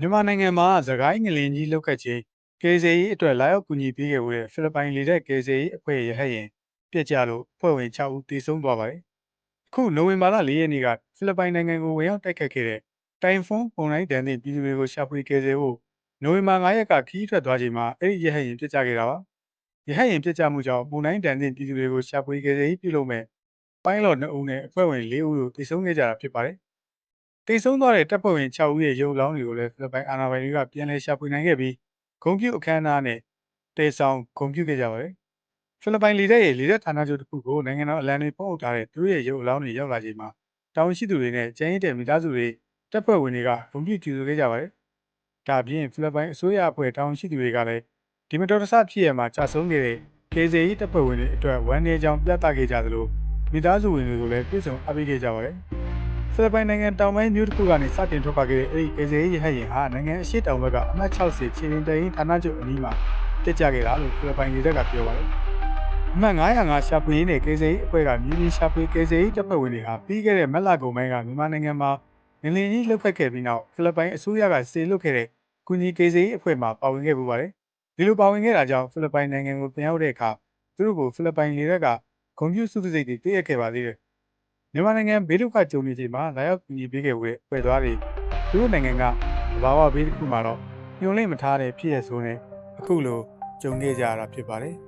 မြန်မာနိုင်ငံမှာသခိုင်းငလင်ကြီးလောက်ခတ်ခြင်းကယ်ဆယ်ရေးအတွက်လာရောက်ကူညီပေးခဲ့တဲ့ဖိလစ်ပိုင်လေတပ်ကယ်ဆယ်ရေးအဖွဲ့ရဟတ်ယာဉ်ပြက်ကျလို့အဖွဲ့ဝင်6ဦးသေဆုံးသွားပါတယ်။အခုနိုဝင်ဘာလ4ရက်နေ့ကဖိလစ်ပိုင်နိုင်ငံကိုဝင်ရောက်တိုက်ခတ်ခဲ့တဲ့တိုင်ဖွန်းပုံတိုင်းတန်တဲ့ပြည်သူတွေကိုရှာဖွေကယ်ဆယ်ဖို့နိုဝင်ဘာ9ရက်ကခီးထွက်သွားချိန်မှာအဲ့ဒီရဟတ်ယာဉ်ပြက်ကျခဲ့တာပါ။ရဟတ်ယာဉ်ပြက်ကျမှုကြောင့်ပုံတိုင်းတန်တဲ့ပြည်သူတွေကိုရှာဖွေကယ်ဆယ်ရေးပြုလုပ်မဲ့ပိုင်းလော့2ဦးနဲ့အဖွဲ့ဝင်4ဦးတို့သေဆုံးခဲ့ကြတာဖြစ်ပါတယ်။ တိတ်ဆုံးသွားတဲ့တပ်ဖွဲ့ဝင်6ဦးရဲ့ရုပ်အလောင်းတွေကိုလည်းဖိလစ်ပိုင်အာဏာပိုင်တွေကပြန်လည်ရှာဖွေနိုင်ခဲ့ပြီးဂုံပြူအခမ်းအနားနဲ့တေဆောင်ဂုံပြူခဲ့ကြပါတယ်။ဖိလစ်ပိုင်လေတပ်ရဲ့လေတပ်ဌာနချုပ်တစ်ခုကိုနိုင်ငံတော်အလံတွေပုံအုပ်ထားတဲ့သူတို့ရဲ့ရုပ်အလောင်းတွေရောက်လာချိန်မှာတာဝန်ရှိသူတွေနဲ့ကျန်းရည်တဲ့မိသားစုတွေတပ်ဖွဲ့ဝင်တွေကဂုံပြူကြိုဆိုခဲ့ကြပါတယ်။ဒါပြင်ဖိလစ်ပိုင်အစိုးရအဖွဲ့တာဝန်ရှိသူတွေကလည်းဒီမတော်တဆဖြစ်ရမှာကြာဆုံးခဲ့တဲ့ကေဇေးတပ်ဖွဲ့ဝင်တွေအတွက်ဝန်내ကြောင်ပြသခဲ့ကြသလိုမိသားစုဝင်တွေကိုလည်းပြည်စုံအားပေးခဲ့ကြပါတယ်။ ဖိလစ်ပိုင်နိုင်ငံတောင်ပိုင်းမြို့တစ်ခုကနေစတင်ထွက်ခွာခဲ့တဲ့အဲဒီကေဇေးရဟတ်ယာဉ်ဟာနိုင်ငံအရှေ့တောင်ဘက်ကအမှတ်60ခြေရင်တရင်ဌာနချုပ်အနီးမှာတက်ကြခဲ့တာလို့ဖိလစ်ပိုင်လေတပ်ကပြောပါတယ်။အမှတ်905ရှာဖွေရေးနဲ့ကေဇေးအဖွဲ့ကမြေပြင်ရှာဖွေကေဇေးတပ်ဖွဲ့ဝင်တွေဟာပြီးခဲ့တဲ့မက်လာကုန်ပိုင်းကမြန်မာနိုင်ငံမှာငလင်ကြီးလှုပ်ခတ်ခဲ့ပြီးနောက်ဖိလစ်ပိုင်အစိုးရကစေလွတ်ခဲ့တဲ့ကုညီကေဇေးအဖွဲ့မှာပါဝင်ခဲ့ပူပါတယ်။ဒီလိုပါဝင်ခဲ့တာကြောင့်ဖိလစ်ပိုင်နိုင်ငံကိုပြန်ရောက်တဲ့အခါသူတို့ကိုဖိလစ်ပိုင်လေတပ်ကဂုံပြူစုစစိတ်တွေတည့်ရခဲ့ပါသေးတယ်။ မြန်မာနိုင်ငံဘေးဒုက္ခကြုံနေချိန်မှာလာရောက်ကူညီပေးခဲ့တဲ့ဖွဲ့သွားတွေသူတို့နိုင်ငံကဘာဝဘေးတစ်ခုမှာတော့ညှို့လင့်မထားတဲ့ဖြစ်ရဆိုနေအခုလိုကြုံခဲ့ကြရတာဖြစ်ပါတယ်။